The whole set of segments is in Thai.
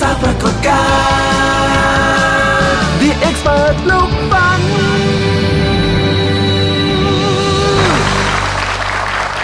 สร้างปรากฏการณ์ The Expert ลูกฟัน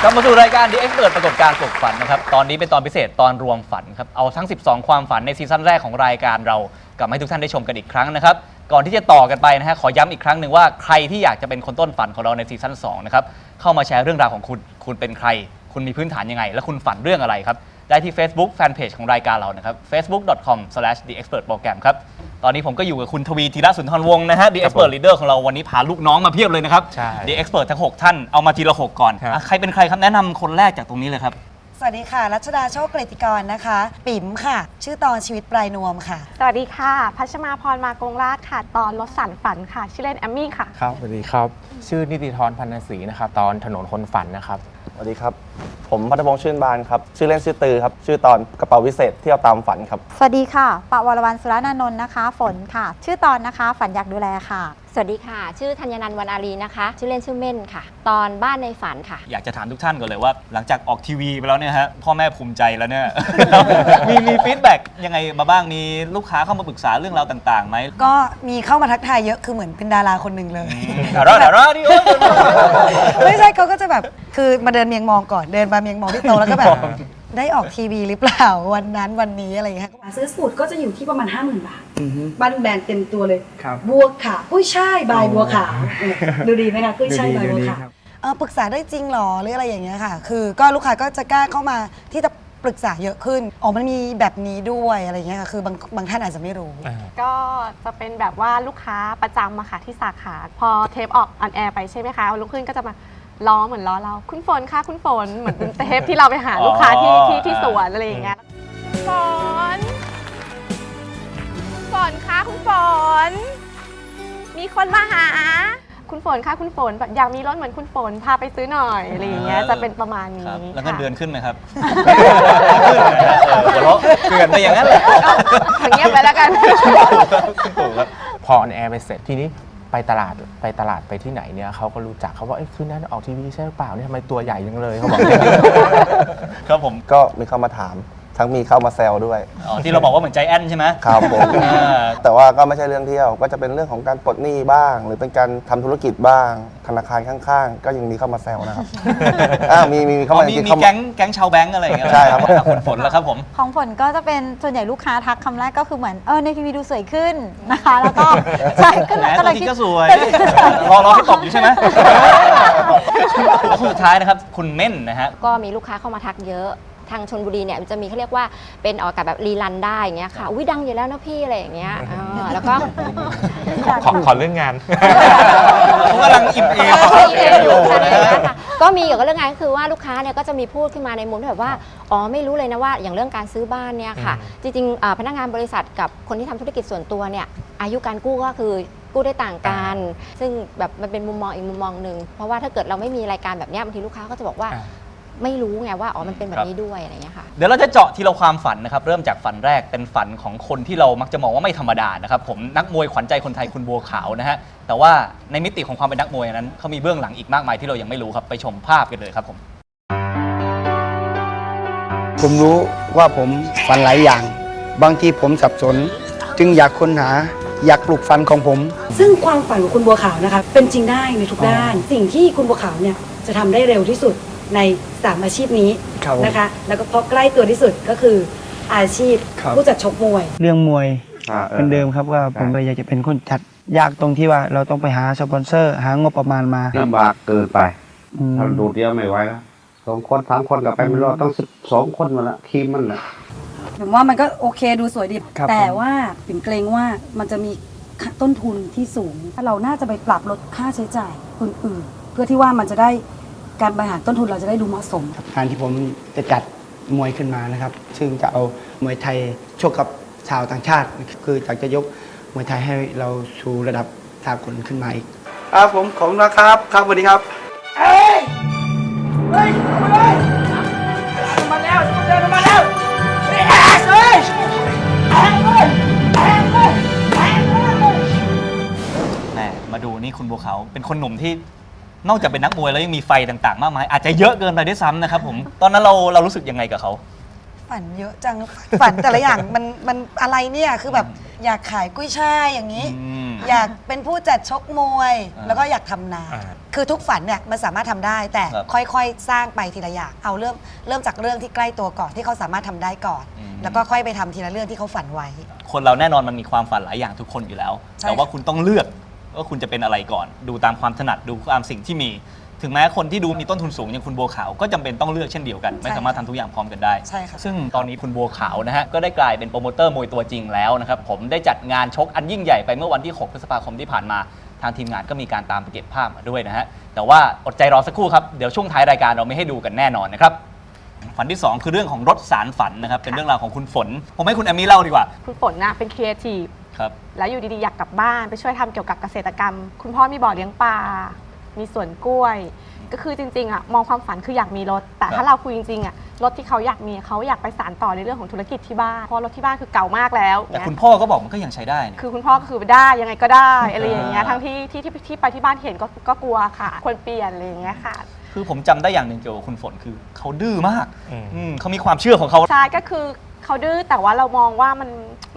กลับมาสู่รายการ The Expert ปรากฏการณ์ปลุกฝันนะครับ ตอนนี้เป็นตอนพิเศษตอนรวมฝันครับ เอาทั้ง 12 ความฝันในซีซั่นแรกของรายการเรากลับมาให้ทุกท่านได้ชมกันอีกครั้งนะครับ ก่อนที่จะต่อกันไปนะฮะขอย้ำอีกครั้งหนึ่งว่าใครที่อยากจะเป็นคนต้นฝันของเราในซีซั่น2นะครับเข้ามาแชร์เรื่องราวของคุณ คุณเป็นใคร คุณมีพื้นฐานยังไง และคุณฝันเรื่องอะไรครับ ได้ที่ Facebook Fanpage ของรายการเรานะครับ facebook.com/theexpertprogram ครับ ตอนนี้ผมก็อยู่กับคุณทวีธีระสุนทรวงศ์นะฮะ The Expert Leader ของเราวันนี้พาลูกน้องมาเพียบเลยนะครับ ใช่ The Expert ทั้ง 6 ท่านเอามาทีละ 6 ก่อนครับ อะใครเป็นใครครับแนะนำคนแรกจากตรงนี้เลยครับ สวัสดีค่ะ รัชดาโชคเกรติกรนะคะ ปิ๋มค่ะ ชื่อตอนชีวิตปลายนวมค่ะ สวัสดีค่ะ พัชมาพรมากงราชค่ะ ตอนรถสันฝันค่ะ ชื่อเล่นแอมมี่ค่ะ ครับสวัสดีครับ ชื่อนิติธรพันธศรีนะครับ ตอนถนนคนฝันนะครับส วัสดีครับ ผมพัฒพงษ์ชื่นบานครับ ชื่อเล่นชื่อตือครับ ชื่อตอนกระเป๋าวิเศษเที่ยวตามฝันครับ สวัสดีค่ะ ปะวรวรรณสุรนานนท์นะคะ ฝนค่ะ ชื่อตอนนะคะ ฝันอยากดูแลค่ะ วัสดีค่ะ ชื่อธัญนันท์วรรณอารีนะคะ ชื่อเล่นชื่อเม่นค่ะ ตอนบ้านในฝันค่ะ อยากจะถามทุกท่านก่อนเลยว่า หลังจากออกทีวีไปแล้วเนี่ยฮะพ่อแม่ภูมิใจแล้วเนี่ย มีมีฟีดแบ็กยังไงมาบ้างมีลูกค้าเข้ามาปรึกษาเรื่องราวต่างๆไหมก็มีเข้ามาทักทายเยอะคือเหมือนเป็นดาราคนหนึ่งเลยเดี๋ยวรอเดี๋ยวรอดิโอ้ยไม่ใช่เขาก็จะแบบคือมาเดินเมียงมองก่อนเดินมาเมียงมองที่โต๊ะแล้วก็แบบ ได้ออกทีวีหรือเปล่าวันนั้นวันนี้อะไรอย่างเงี้ยซื้อสูตรก็จะอยู่ที่ประมาณ 50,000 บาทบ้านแบรนด์เต็มตัวเลย ครับ บัวขาวกุ้ยช่ายบายบัวขาวเออดูดีไหมคะกุ้ยช่ายบายบัวขาวเออปรึกษาได้จริงเหรอหรืออะไรอย่างเงี้ยค่ะ คือก็ลูกค้าก็จะกล้าเข้ามาที่จะปรึกษาเยอะขึ้นอ๋อมันมีแบบนี้ด้วยอะไรอย่างเงี้ยค่ะคือบางบางท่านอาจจะไม่รู้ก็จะเป็นแบบว่าลูกค้าประจำอะค่ะที่สาขา พอเทปออกออนแอร์ไปใช่ไหมคะลุกขึ้นก็จะมา ล้อเหมือนล้อเรา คุณฝนค่ะคุณฝนเหมือนเป็นเทปที่เราไปหาลูกค้าที่ที่ที่สวนอะไรอย่างเงี้ยฝนคุณฝนค่ะคุณฝน มีคนมาหา คุณฝนค่ะคุณฝนแบบอยากมีรถเหมือนคุณฝนพาไปซื้อหน่อยอะไรอย่างเงี้ยจะเป็นประมาณคนี้รับแล้วเงินค่ะ เดือนขึ้นไหมครับ ขึ้นนะฮะเออหัวเราะเกลื่อนไปอย่างนั้นแหละ เอาเงียบไปแล้วกันพอออนแอร์ไปเสร็จทีนี้ ไปตลาดไปตลาดไปที่ไหนเนี่ยเขาก็รู้จักเขาว่าเอ้ยคืนนั้นออกทีวีใช่หรือเปล่าเนี่ยทำไมตัวใหญ่จังเลยเขาบอกครับผม ก็มีเข้ามาถาม ทั้งมีเข้ามาแซวด้วย อ๋อที่เราบอกว่าเหมือนใจแอนใช่ไหมครับผม อ่าแต่ว่าก็ไม่ใช่เรื่องเที่ยว ก็จะเป็นเรื่องของการปลดหนี้บ้าง หรือเป็นการทำธุรกิจบ้าง ธนาคารข้างๆ ก็ยังมีเข้ามาแซวนะครับ อ่ามีมีมีเข้าอ๋อมามีจริงๆมีเข้ามา แก๊งแก๊งชาวแบงก์อะไรอย่างเงี้ยใช่ครับคุณฝนแล้วครับผม ของฝนก็จะเป็นส่วนใหญ่ลูกค้าทักคำแรกก็คือเหมือนเออในทีวีดูสวยขึ้นนะคะ แล้วก็ใช่ก็แหมก็ตัเลวยจริคิงดก็สวย รอรอให้ตบอยู่ใช่ไหมสุดท้ายนะครับ คุณเม่นนะฮะ ก็มีลูกค้าเข้ามาทักเยอะ ทางชนบุรีเนี่ยมันจะมีเขาเรียกว่าเป็นออกอากาศแบบรีรันได้อย่างเงี้ยค่ะอุ้ยดังอยู่แล้วนะพี่อะไรอย่างเงี้ยเออแล้วก็ขอขอขอเรื่องงานเขากำลังอิ่มเอมมีเออยู่ค่ะก็มีเกี่ยวกับเรื่องงานก็คือว่าลูกค้าเนี่ยก็จะมีพูดขึ้นมาในมุมที่แบบว่าอ๋อไม่รู้เลยนะว่าอย่างเรื่องการซื้อบ้านเนี่ยค่ะ จริงๆอ่าพนักงานบริษัทกับคนที่ทำธุรกิจส่วนตัวเนี่ยอายุการกู้ก็คือกู้ได้ต่างกัน ซึ่งแบบมันเป็นมุมมองอีกมุมมองหนึ่งเพราะว่าถ้าเกิดเราไม่มีรายการแบบเนี้ยบางทีลูกค้าก็จะบอกว่า อ่า ไม่รู้ไงว่าอ๋อมันเป็นแบบนี้ด้วยอะไรอย่างเงี้ยค่ะ เดี๋ยวเราจะเจาะทีละความฝันนะครับ เริ่มจากฝันแรกเป็นฝันของคนที่เรามักจะมองว่าไม่ธรรมดานะครับ ผมนักมวยขวัญใจคนไทยคุณบัวขาวนะฮะแต่ว่าในมิติของความเป็นนักมวยนั้นเขามีเบื้องหลังอีกมากมายที่เรายังไม่รู้ครับไปชมภาพกันเลยครับผม ผมรู้ว่าผมฝันหลายอย่าง บางทีผมสับสน จึงอยากค้นหาอยากปลุกฝันของผม ซึ่งความฝันของคุณบัวขาวนะคะ เป็นจริงได้ในทุกด้าน สิ่งที่คุณบัวขาวเนี่ยจะทำได้เร็วที่สุด ในสามอาชีพนี้ครับผมนะคะ แล้วก็เพราะใกล้ตัวที่สุดก็คืออาชีพครับ ผู้จัดชกมวย เรื่องมวยเหมือนเดิมครับว่าผมก็อยากจะเป็นคนจัดยากตรงที่ว่าเราต้องไปหาสปอนเซอร์ หางบประมาณมาลำบากเกินไปอืม ถ้าดูดเดียวไม่ไหวแล้วสองคนสามคนกับไปไม่รอดต้องสิบสองคนมาละทีมมันแหละ ผมว่ามันก็โอเคดูสวยดี ครับแต่ผม ว่าปิ่นเกรงว่ามันจะมีต้นทุนที่สูง เราน่าจะไปปรับลดค่าใช้จ่ายอื่นๆเพื่อที่ว่ามันจะได้ การบริหารต้นทุนเราจะได้ดูเหมาะสม การที่ผมจะจัดมวยขึ้นมานะครับ ซึ่งจะเอามวยไทยชกกับชาวต่างชาติ คืออยากจะยกมวยไทยให้เราสู่ระดับสากลขึ้นมาอีก ครับผมขอบคุณนะครับ ครับสวัสดีครับแหมมาดูนี่คุณบัวขาวเป็นคนหนุ่มที่ นอกจากเป็นนักมวยแล้วยังมีไฟต่างๆ มากมาย อาจจะเยอะเกินไปด้วยซ้ำนะครับผม ตอนนั้นเราเรารู้สึกยังไงกับเขา ฝันเยอะจัง ฝันแต่ละอย่าง มันมันอะไรเนี่ยคือแบบอยากขายกุ้ยช่ายอย่างนี้ อืมอยากเป็นผู้จัดชกมวย อ่าแล้วก็อยากทำนา อ่า คือทุกฝันเนี่ยมันสามารถทำได้ แต่ครับค่อยๆ สร้างไปทีละอย่างเอาเริ่มเริ่มจากเรื่องที่ใกล้ตัวก่อนที่เขาสามารถทำได้ก่อน อืม แล้วก็ค่อยไปทำทีละเรื่องที่เขาฝันไว้ คนเราแน่นอนมันมีความฝันหลายอย่างทุกคนอยู่แล้ว ใช่แต่ว่าคุณต้องเลือก ว่าคุณจะเป็นอะไรก่อน ดูตามความถนัดดูตามสิ่งที่มี ถึงแม้คนที่ดูมีต้นทุนสูงอย่างคุณบัวขาวก็จำเป็นต้องเลือกเช่นเดียวกัน ไม่สามารถทำทุกอย่างพร้อมกันได้ ใช่ค่ะ ซึ่งตอนนี้คุณบัวขาวนะฮะก็ได้กลายเป็นโปรโมเตอร์มวยตัวจริงแล้วนะครับผมได้จัดงานชกอันยิ่งใหญ่ไปเมื่อวันที่ 6 พฤษภาคมที่ผ่านมา ทางทีมงานก็มีการตามไปเก็บภาพมาด้วยนะฮะแต่ว่าอดใจรอสักครู่ครับเดี๋ยวช่วงท้ายรายการเราไม่ให้ดูกันแน่นอนนะครับฝันที่สองคือเรื่องของรถสารฝันนะครับเป็นเรื่องราวของคุณฝน ผมให้คุณแอมมี่เล่าดีกว่า คุณฝนน่ะเป็นครีเอทีฟ ครับ แล้วอยู่ดีๆอยากกลับบ้านไปช่วยทำเกี่ยวกับเกษตรกรรม คุณพ่อมีบ่อเลี้ยงปลา มีสวนกล้วย ก็คือจริงๆอะมองความฝันคืออยากมีรถ แต่ครับถ้าเราคุยจริงๆอะรถที่เขาอยากมีเขาอยากไปสานต่อในเรื่องของธุรกิจที่บ้านเพราะรถที่บ้านคือเก่ามากแล้วแต่เนี่ยคุณพ่อก็บอกมันก็ยังใช้ได้นี่คือคุณพ่อก็คือได้ยังไงก็ได้อะไรอย่างเงี้ยอ่าทั้งที่ที่ที่ที่ไปที่บ้านเห็นก็ก็กลัวค่ะ ควรเปลี่ยนอะไรอย่างเงี้ยค่ะ คือผมจำได้อย่างหนึ่งเกี่ยวกับคุณฝนคือเขาดื้อมากอืม อืมเขามีความเชื่อของเขา ใช่ก็คือ เขาดื้อแต่ว่าเรามองว่ามัน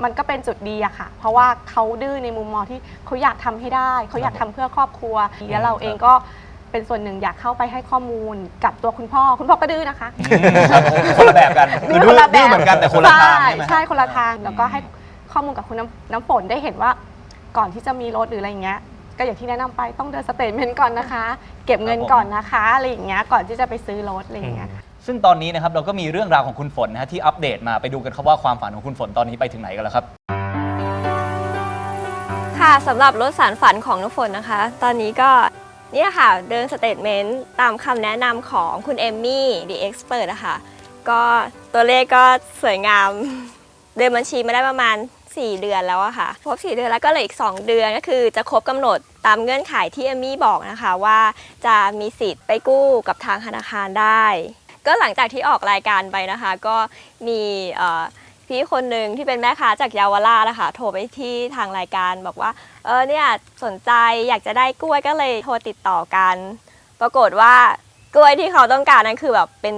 มันก็เป็นจุดดีอะค่ะ เพราะว่าเขาดื้อในมุมมองที่เขาอยากทำให้ได้ เขาอยากทำเพื่อครอบครัวแล้วเราเองก็เป็นส่วนหนึ่งอยากเข้าไปให้ข้อมูลกับตัวคุณพ่อ คุณพ่อก็ดื้อนะคะอืมครับคนละแบบกันดื้คืออคนละแบบดื้อเหมือนกันแต่คนละทางใช่ไหม ใช่คนละทางแล้วก็ให้ข้อมูลกับคุณน้ำน้ำฝนได้เห็นว่าก่อนที่จะมีรถหรืออะไรอย่างเงี้ย ก็อย่างที่แนะนำไปต้องเดินสเตทเมนต์ก่อนนะคะ เก็บเงินก่อนนะคะอะไรอย่างเงี้ยก่อนที่จะไปซื้อรถอะไรอย่างเงี้ย ซึ่งตอนนี้นะครับเราก็มีเรื่องราวของคุณฝนนะฮะที่อัปเดตมาไปดูกันครับว่าความฝันของคุณฝนตอนนี้ไปถึงไหนกันแล้วครับ ค่ะสำหรับรถสารฝันของน้องฝนนะคะ ตอนนี้ก็เนี่ยค่ะ เดินสเตทเมนต์ตามคำแนะนำของคุณเอมมี่ The Expert นะคะก็ตัวเลขก็สวยงาม เดินบัญชีมาได้ประมาณ 4 เดือนแล้วอะค่ะครบ4เดือนแล้วก็เหลืออีก 2 เดือนก็คือจะครบกำหนดตามเงื่อนไขที่เอมมี่บอกนะคะว่าจะมีสิทธิ์ไปกู้กับทางธนาคารได้ ก็หลังจากที่ออกรายการไปนะคะ ก็มีพี่คนหนึ่งที่เป็นแม่ค้าจากเยาวราชนะคะโทรไปที่ทางรายการบอกว่า เออเนี่ยสนใจอยากจะได้กล้วยก็เลยโทรติดต่อกัน ปรากฏว่ากล้วยที่เขาต้องการนั้นคือแบบเป็น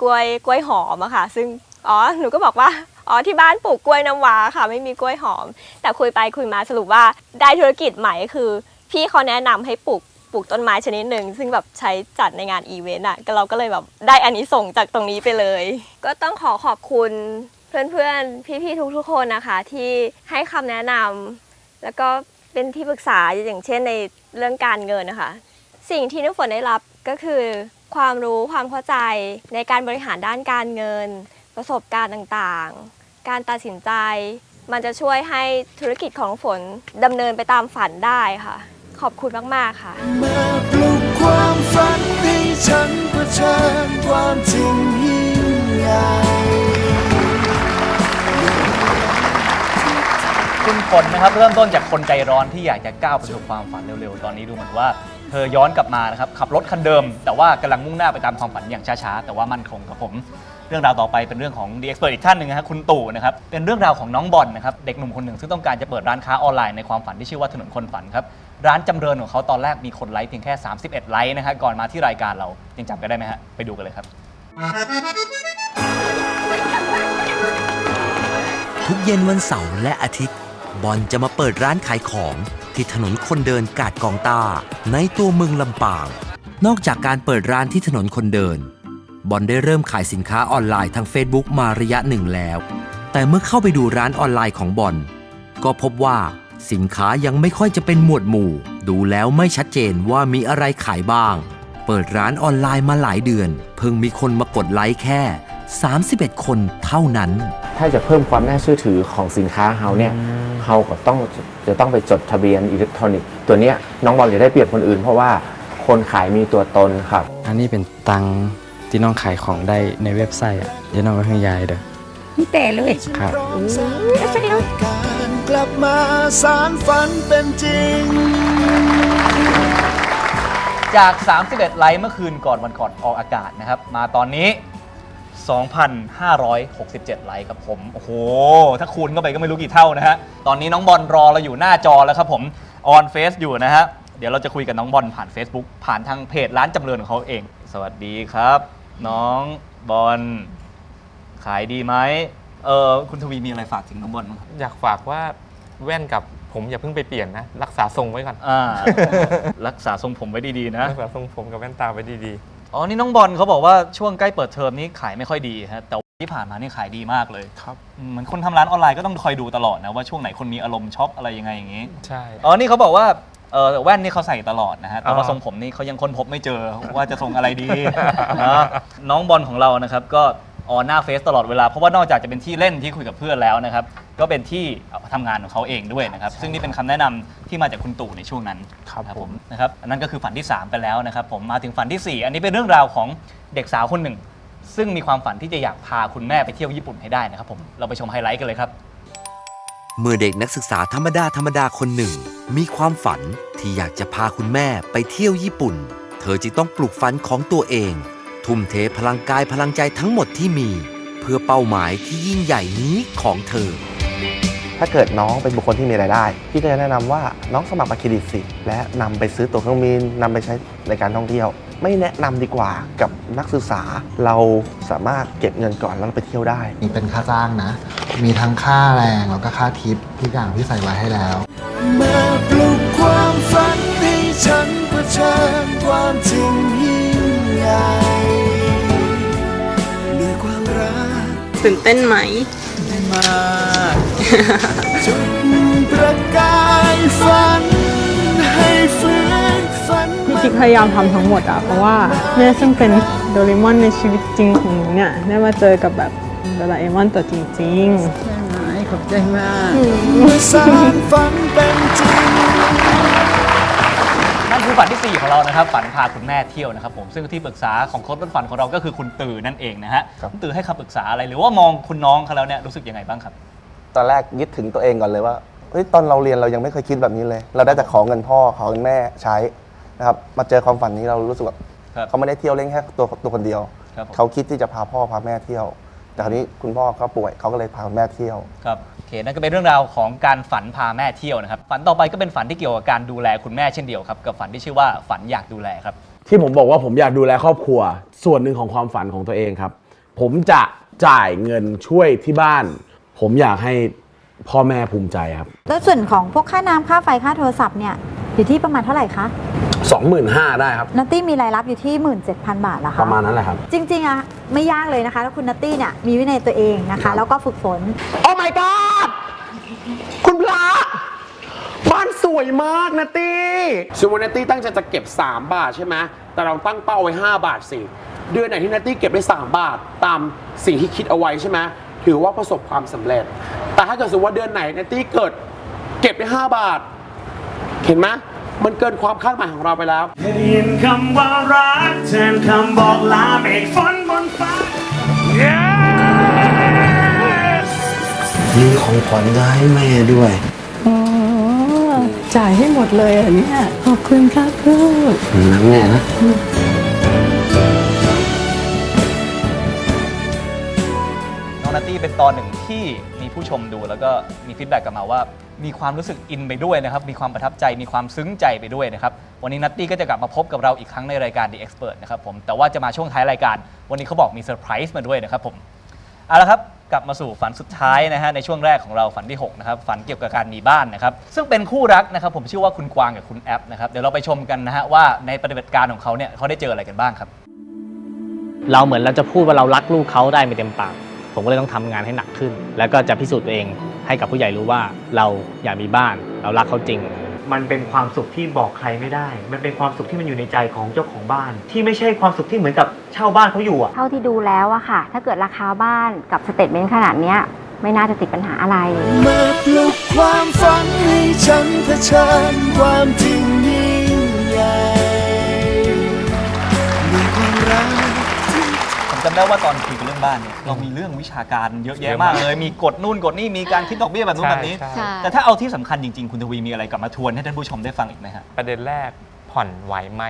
กล้วยกล้วยหอมอะค่ะ ซึ่งอ๋อหนูก็บอกว่าอ๋อที่บ้านปลูกกล้วยน้ำว้าค่ะ ไม่มีกล้วยหอม แต่คุยไปคุยมาสรุปว่าได้ธุรกิจใหม่คือ พี่เขาแนะนำให้ปลูก ลูกต้นไม้ชนิดหนึ่งซึ่งแบบใช้จัดในงานอีเวนต์อะก็เราก็เลยแบบได้อันนี้ส่งจากตรงนี้ไปเลย ก็ต้องขอขอบคุณเพื่อนๆ พี่ๆ ทุกๆ คนนะคะ ที่ให้คำแนะนำแล้วก็เป็นที่ปรึกษาอย่างเช่นในเรื่องการเงินนะคะ สิ่งที่น้ำฝนได้รับก็คือ ความรู้ความเข้าใจในการบริหารด้านการเงิน ประสบการณ์ต่างๆ การตัดสินใจ มันจะช่วยให้ธุรกิจของฝนดำเนินไปตามฝันได้ค่ะ ขอบคุณมาก ๆ ค่ะ มาปลุกความฝันให้ฉันเผชิญความจริงยิ่งใหญ่คุณฝนนะครับเริ่มต้นจากคนใจร้อนที่อยากจะก้าวไปสู่ความฝันเร็วๆ ตอนนี้ดูเหมือนว่าเธอย้อนกลับมานะครับขับรถคันเดิม แต่ว่ากำลังมุ่งหน้าไปตามความฝันอย่างช้าๆ แต่ว่ามั่นคงครับผม เรื่องราวต่อไปเป็นเรื่องของดีเอ็กซ์เพรสอีกท่านหนึ่งนะครับคุณตู่นะครับเป็นเรื่องราวของน้องบอลนะครับเด็กหนุ่มคนหนึ่งซึ่งต้องการจะเปิดร้านค้าออนไลน์ในความฝันที่ชื่อว่าถนนคนฝันครับ ร้านจำเริญของเขาตอนแรกมีคนไลค์เพียงแค่ 31 ไลค์นะฮะก่อนมาที่รายการเรายังจำกันได้ไหมฮะไปดูกันเลยครับ ทุกเย็นวันเสาร์และอาทิตย์ บอลจะมาเปิดร้านขายของ ที่ถนนคนเดินกาดกองตาในตัวเมืองลำปาง นอกจากการเปิดร้านที่ถนนคนเดิน บอลได้เริ่มขายสินค้าออนไลน์ทาง Facebook มาระยะหนึ่งแล้ว แต่เมื่อเข้าไปดูร้านออนไลน์ของบอลก็พบว่า สินค้ายังไม่ค่อยจะเป็นหมวดหมู่ ดูแล้วไม่ชัดเจนว่ามีอะไรขายบ้าง เปิดร้านออนไลน์มาหลายเดือน เพิ่งมีคนมากดไลค์แค่ 31 คนเท่านั้น ถ้าจะเพิ่มความน่าเชื่อถือของสินค้าเฮาเนี่ยเฮาก็ต้องจะต้องไปจดทะเบียนอิเล็กทรอนิกส์ตัวเนี้ยน้องบอลจะได้เปรียบคนอื่น เพราะว่าคนขายมีตัวตนครับ อันนี้เป็นตังค์ที่น้องขายของได้ในเว็บไซต์อะเดี๋ยวน้องไปให้ยายเด้อนี่แต่เลยครับการกลั กลับมาสารฝันเป็นจริง จาก 31 ไลค์เมื่อคืนก่อนวันก่อนออกอากาศนะครับ มาตอนนี้ 2,567 ไลค์ครับผม โอ้โห ถ้าคูณเข้าไปก็ไม่รู้กี่เท่านะฮะ ตอนนี้น้องบอลรอเราอยู่หน้าจอแล้วครับผมออนเฟซอยู่นะฮะ เดี๋ยวเราจะคุยกับน้องบอลผ่าน Facebook ผ่านทางเพจร้านจำเริญของเขาเอง สวัสดีครับ น้องบอลขายดีไหม เออคุณทวีมีอะไรฝากถึงน้องบอลบ้างครับอยากฝากว่าแว่นกับผมอย่าเพิ่งไปเปลี่ยนนะ รักษาทรงไว้ก่อนอ่า รักษาทรงผมไว้ดีๆนะ รักษาทรงผมกับแว่นตาไว้ดีอ๋อ นี่น้องบอลเขาบอกว่าช่วงใกล้เปิดเทอมนี้ขายไม่ค่อยดีฮะ แต่ที่ผ่านมานี่ขายดีมากเลยครับ อืมเหมือนคนทำร้านออนไลน์ก็ต้องคอยดูตลอดนะว่าช่วงไหนคนมีอารมณ์ช็อปอะไรยังไงอย่างนี้ ๆ ใช่ อ๋อ นี่เขาบอกว่าเออแว่นนี่เขาใส่ตลอดนะฮะ แต่ว่าอ๋อ ทรงผมนี่เขายังค้นพบไม่เจอว่าจะทรงอะไรดี นะน้องบอลของเรานะครับ ก็ ออนหน้าเฟซตลอดเวลา เพราะว่านอกจากจะเป็นที่เล่นที่คุยกับเพื่อนแล้วนะครับ ก็เป็นที่ทำงานของเขาเองด้วยนะครับ ซึ่งนี่เป็นคำแนะนำที่มาจากคุณตู่ในช่วงนั้นครับผม นะครับอันนั้นก็คือฝันที่ 3 ไปแล้วนะครับ ผมมาถึงฝันทีสี่ 4 อันนี้เป็นเรื่องราวของเด็กสาวคนหนึ่ง ซึ่งมีความฝันที่จะอยากพาคุณแม่ไปเที่ยวญี่ปุ่นให้ได้นะครับผมเราไปชมไฮไลท์กันเลยครับ เมื่อเด็กนักศึกษาธรรมดาธรรมดาคนหนึ่ง มีความฝันที่อยากจะพาคุณแม่ไปเที่ยวญี่ปุ่น เธอจึงต้องปลุกฝันของตัวเอง ทุ่มเทพลังกายพลังใจทั้งหมดที่มี เพื่อเป้าหมายที่ยิ่งใหญ่นี้ของเธอ ถ้าเกิดน้องเป็นบุคคลที่มีรายได้ พี่ก็จะแนะนำว่าน้องสมัครบัตรเครดิตสิ และนำไปซื้อตั๋วเครื่องบินนำไปใช้ในการท่องเที่ยว ไม่แนะนำดีกว่ากับนักศึกษา เราสามารถเก็บเงินก่อนแล้วเราไปเที่ยวได้นี่เป็นค่าจ้างนะ มีทั้งค่าแรงแล้วก็ค่าทิปทุกอย่างที่ใส่ไว้ให้แล้ว มาปลุกความฝันให้ฉันเผชิญความจริงยิ่งใหญ่ ด้วยความรักตื่นเต้นไหมมากจุดประกายฝันให้ฟื้นฝันพี่กิ๊กพยายามทำทั้งหมดอะเพราะว่าแม่ซึ่งเป็นโดเรมอนในชีวิตจริงของหนูเนี่ยได้มาเจอกับแบบโดราเอมอนตัวจริงๆใช่ไหมขอบใจมากสร้างฝันเป็นจริง นั่นคือฝันที่ 4 ของเรานะครับ ฝันพาคุณแม่เที่ยวนะครับผมซึ่งที่ปรึกษาของโค้ชต้นฝันของเราก็คือคุณตือนั่นเองนะฮะคุณตือให้คำปรึกษาอะไรหรือว่ามองคุณน้องเขาแล้วเนี่ยรู้สึกยังไงบ้างครับ ตอนแรกยึดถึงตัวเองก่อนเลยว่าเฮ้ยตอนเราเรียนเรายังไม่เคยคิดแบบนี้เลย เราได้แต่ขอเงินพ่อขอเงินแม่ใช้นะครับมาเจอความฝันนี้เรารู้สึกว่าครับเขาไม่ได้เที่ยวเล่นแค่ตัวตัวคนเดียว ครับผม เขาคิดที่จะพาพ่อพาแม่เที่ยว แต่คราวนี้คุณพ่อก็ป่วยเขาก็เลยพาคุณแม่เที่ยว ครับโอเคนั่นก็เป็นเรื่องราวของการฝันพาแม่เที่ยวนะครับ ฝันต่อไปก็เป็นฝันที่เกี่ยวกับการดูแลคุณแม่เช่นเดียวครับกับฝันที่ชื่อว่าฝันอยากดูแลครับ ที่ผมบอกว่าผมอยากดูแลครอบครัว ส่วนหนึ่งของความฝันของตัวเองครับ ผมจะจ่ายเงินช่วยที่บ้าน ผมอยากให้ พ่อแม่ภูมิใจครับ แล้วส่วนของพวกค่าน้ำค่าไฟค่าโทรศัพท์เนี่ยอยู่ที่ประมาณเท่าไหร่คะ25,000ได้ครับนัตตี้มีรายรับอยู่ที่ 17,000 บาทแล้วปคะระมาณนั้นแหละครับ จริงๆอะไม่ยากเลยนะคะแล้วคุณนัตตี้เนี่ยมีวินัยตัวเองนะคะ แล้วก็ฝึกฝน โอ้ my god คุณพระบ้านสวยมากนะตี้สมมตินัตตี้ตั้งใจจะเก็บ 3 บาทใช่ไหมแต่เราตั้งเป้าไว้ 5 บาทสิ เดือนไหนที่นัตตี้เก็บได้ 3 บาทตามสิ่งที่คิดเอาไว้ใช่ไหม ถือว่าประสบความสำเร็จ แต่ถ้าเกิดสมมติว่าเดือนไหนนัตตี้เกิดเก็บได้5บาท เห็นไหมมันเกินความคาดหมายของเราไปแล้วได้ยินคำว่ารักแทนคำบอกลาเมฆฝนบนฟ้ามีของขวัญจะให้แม่ด้วยอ๋อจ่ายให้หมดเลยอะเนี่ยขอบคุณครับลูกนะแม่นะี้เป็นตอนหนึ่งที่มีผู้ชมดู แล้วก็มีฟีดแบ็กกลับมาว่า มีความรู้สึกอินไปด้วยนะครับ มีความประทับใจ มีความซึ้งใจไปด้วยนะครับ วันนี้นัตตี้ก็จะกลับมาพบกับเราอีกครั้งในรายการ The Expert นะครับผม แต่ว่าจะมาช่วงท้ายรายการ วันนี้เขาบอกมีเซอร์ไพรส์มาด้วยนะครับผม เอาละครับ กลับมาสู่ฝันสุดท้ายนะฮะ ในช่วงแรกของเราฝันที่6นะครับ ฝันเกี่ยวกับการมีบ้านนะครับ ซึ่งเป็นคู่รักนะครับ ผมชื่อว่าคุณกวางกับคุณแอปนะครับ เดี๋ยวเราไปชมกันนะฮะว่าในปฏิบัติการของเขาเนี่ยเขาได้เจออะไรกันบ้างครับ เราเหมือนเราจะพูดว่าเรารักลูกเขาได้ไม่เต็มปาก ผมก็เลยต้องทำงานให้หนักขึ้น แล้วก็จะพิสูจน์ตัวเองให้กับผู้ใหญ่รู้ว่าเราอยากมีบ้าน เรารักเขาจริง มันเป็นความสุขที่บอกใครไม่ได้ มันเป็นความสุขที่มันอยู่ในใจของเจ้าของบ้าน ที่ไม่ใช่ความสุขที่เหมือนกับเช่าบ้านเขาอยู่อะเท่าที่ดูแล้วอะค่ะ ถ้าเกิดราคาบ้านกับสเตทเมนต์ขนาดเนี้ยไม่น่าจะติดปัญหาอะไรมาปลุกความฝันให้ฉันเผชิญความจริงยิ่งใหญ่ด้วยความรักผมจำได้ว่าตอนคุยกันเรื่ องบ้านเนี่ยเรามีเรื่องวิชาการเยอะแยะมากเลย มีกฎนู่นกฎนี่มีการคิดดอกเบี้ยแบบนู้นแบบนี้ใช่ใช่ แต่ถ้าเอาที่สำคัญจริง ๆ คุณทวีมีอะไรกลับมาทวนให้ท่านผู้ชมได้ฟังอีกไหมฮะ ประเด็นแรกผ่อนไหวไหม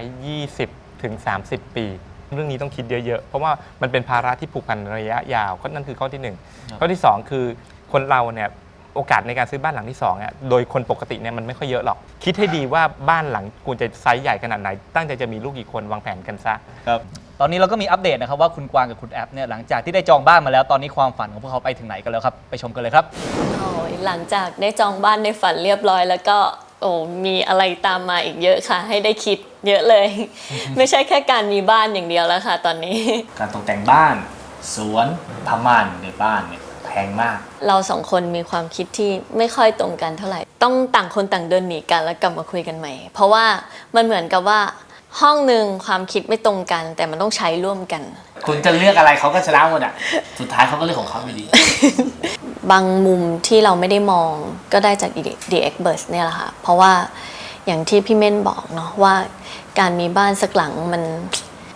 20 ถึง 30 ปี เรื่องนี้ต้องคิดเยอะ ๆ เพราะว่ามันเป็นภาระที่ผูกพันระยะยาวก็นั่นคือข้อที่1ข้อที่ 2 คือคนเราเนี่ยโอกาสในการซื้อบ้านหลังที่2เนี่ยโดยคนปกติเนี่ยมันไม่ค่อยเยอะหรอก คิดให้ดีว่าบ้านหลังควรจะไซส์ใหญ่ขนาดไหน ตั้งใจจะมีลูกกี่คนวางแผนกันซะ ครับ ตอนนี้เราก็มีอัปเดตนะครับว่าคุณกวางกับคุณแอปเนี่ยหลังจากที่ได้จองบ้านมาแล้วตอนนี้ความฝันของพวกเขาไปถึงไหนกันแล้วครับ ไปชมกันเลยครับ โอ้ยหลังจากได้จองบ้านในฝันเรียบร้อย แล้วก็โอ้มีอะไรตามมาอีกเยอะค่ะ ให้ได้คิดเยอะเลย ไม่ใช่แค่การมีบ้านอย่างเดียวแล้วค่ะ ตอนนี้ การตกแต่งบ้าน สวนผ้าม่านในบ้านเนี่ยแพงมาก เราสองคนมีความคิดที่ไม่ค่อยตรงกันเท่าไหร่ ต้องต่างคนต่างเดินหนีกันแล้วกลับมาคุยกันใหม่ เพราะว่ามันเหมือนกับว่า ห้องหนึ่งความคิดไม่ตรงกัน แต่มันต้องใช้ร่วมกัน คุณจะเลือกอะไรเขาก็ชนะหมดอะ สุดท้ายเขาก็เลือกของเขาอยู่ดี บางมุมที่เราไม่ได้มองก็ได้จาก The Experts เนี่ยแหละค่ะ เพราะว่าอย่างที่พี่เม่นบอกเนาะว่าการมีบ้านสักหลังมัน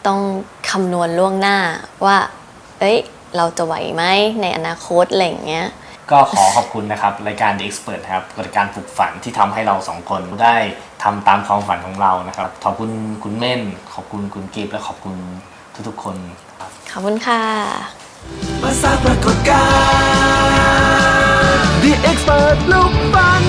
ต้องคำนวณล่วงหน้าว่า เอ้ย เราจะไหวไหมในอนาคตอะไรอย่างเงี้ย ก็ขอขอบคุณนะครับ รายการ The Expert ครับรายการปลุกฝันที่ทำให้เราสองคนได้ ทำตามความฝันของเรานะครับ ขอบคุณคุณเม่น ขอบคุณคุณกิฟต์และขอบคุณทุกๆคน ขอบคุณค่ะ มาสร้างปรากฏการณ์ The Expert ลูกฟัน